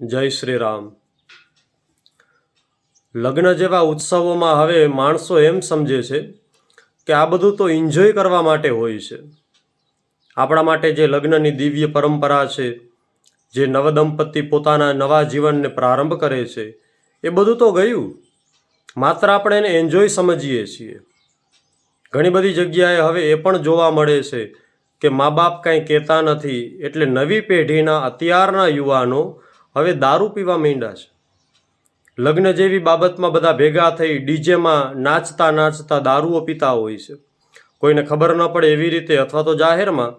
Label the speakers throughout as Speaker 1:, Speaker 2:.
Speaker 1: જય શ્રી રામ. લગ્ન જેવા ઉત્સવોમાં હવે માણસો એમ સમજે છે કે આ બધું તો એન્જોય કરવા માટે હોય છે. આપણા માટે જે લગ્નની દિવ્ય પરંપરા છે, જે નવદંપતિ પોતાના નવા જીવનને પ્રારંભ કરે છે, એ બધું તો ગયું. માત્ર આપણે એને એન્જોય સમજીએ છીએ. ઘણી બધી જગ્યાએ હવે એ પણ જોવા મળે છે કે મા બાપ કાંઈ કહેતા નથી એટલે નવી પેઢીના અત્યારના યુવાનો હવે દારૂ પીવા માંડ્યા છે. લગ્ન જેવી બાબતમાં બધા ભેગા થઈ ડીજેમાં નાચતા નાચતા દારૂઓ પીતા હોય છે. કોઈને ખબર ન પડે એવી રીતે અથવા તો જાહેરમાં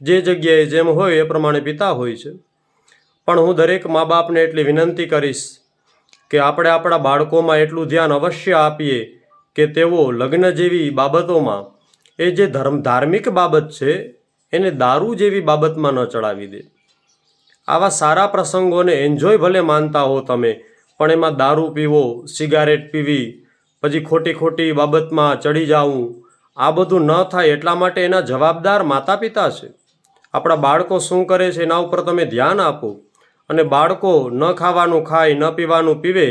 Speaker 1: જે જગ્યાએ જેમ હોય એ પ્રમાણે પીતા હોય છે. પણ હું દરેક મા બાપને એટલી વિનંતી કરીશ કે આપણે આપણા બાળકોમાં એટલું ધ્યાન અવશ્ય આપીએ કે તેઓ લગ્ન જેવી બાબતોમાં એ જે ધર્મ ધાર્મિક બાબત છે, એને દારૂ જેવી બાબતમાં ન ચડાવી દે. આવા સારા પ્રસંગોને એન્જોય ભલે માનતા હો તમે, પણ એમાં દારૂ પીવો સિગારેટ પીવી, પછી ખોટી ખોટી બાબતમાં ચડી જાવું, આ બધું ન થાય એટલા માટે એના જવાબદાર માતા પિતા છે. આપણા બાળકો શું કરે છે એના ઉપર તમે ધ્યાન આપો. અને બાળકો ન ખાવાનું ખાય, ન પીવાનું પીવે,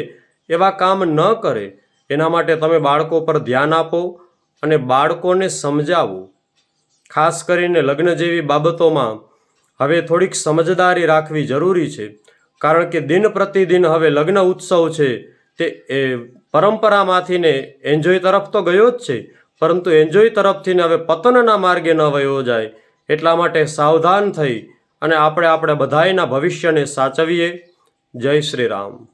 Speaker 1: એવા કામ ન કરે. એના માટે તમે બાળકો પર ધ્યાન આપો અને બાળકોને સમજાવો. ખાસ કરીને લગ્ન જેવી બાબતોમાં હવે થોડીક સમજદારી રાખવી જરૂરી છે. કારણ કે દિન પ્રતિદિન હવે લગ્ન ઉત્સવ છે તે એ પરંપરામાંથી ને એન્જોય તરફ તો ગયો જ છે. પરંતુ એન્જોય તરફથી ને હવે પતનના માર્ગે ન વયો જાય. એટલા માટે સાવધાન થઈ અને આપણે આપણે બધાયના ભવિષ્યને સાચવીએ. જય શ્રી રામ.